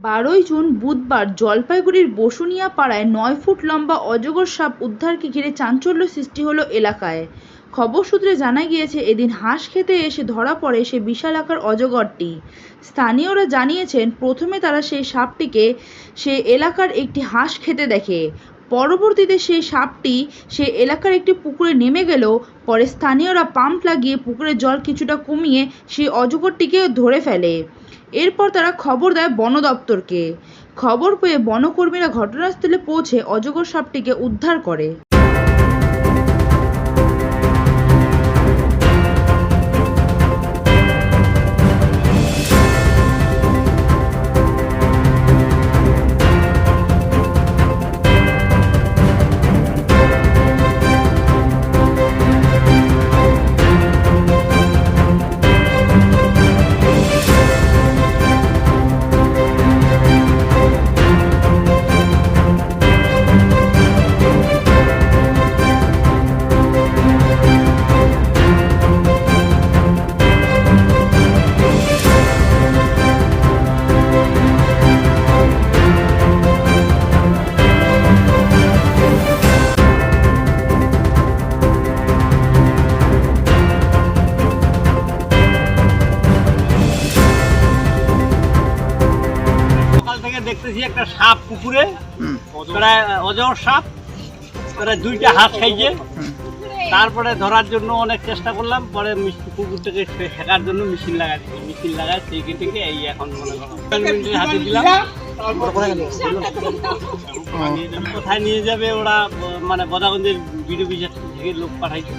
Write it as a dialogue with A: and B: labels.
A: বারোই জুন বুধবার জলপাইগুড়ির বসুনিয়া পাড়ায় নয় ফুট লম্বা অজগর সাপ উদ্ধারকে ঘিরে চাঞ্চল্য সৃষ্টি হলো এলাকায়। খবর সূত্রে জানা গিয়েছে, এদিন হাঁস খেতে এসে ধরা পড়ে সে বিশাল আকার অজগরটি। স্থানীয়রা জানিয়েছেন, প্রথমে তারা সেই সাপটিকে সে এলাকার একটি হাঁস খেতে দেখে। পরবর্তীতে সেই সাপটি সে এলাকার একটি পুকুরে নেমে গেলেও পরে স্থানীয়রা পাম্প লাগিয়ে পুকুরের জল কিছুটা কমিয়ে সেই অজগরটিকে ধরে ফেলে। এরপর তারা খবর দেয় বন দপ্তরকে। খবর পেয়ে বনকর্মীরা ঘটনাস্থলে পৌঁছে অজগর সাপটিকে উদ্ধার করে।
B: থেকে দেখতেছি একটা সাপ পুকুরে। অজর সাপ। প্রায় দুইটা হাত খাইছে। তারপরে ধরার জন্য অনেক চেষ্টা করলাম। পরে মিষ্টি পুকুরটাকে ফে- ফেকার জন্য মেশিন লাগাই দিচ্ছি মেশিন লাগাই সেই থেকে এই এখন মনে করো হাতে দিলাম। কোথায় নিয়ে যাবে ওরা মানে গদাগঞ্জের বিডিও থেকে লোক পাঠাইছে।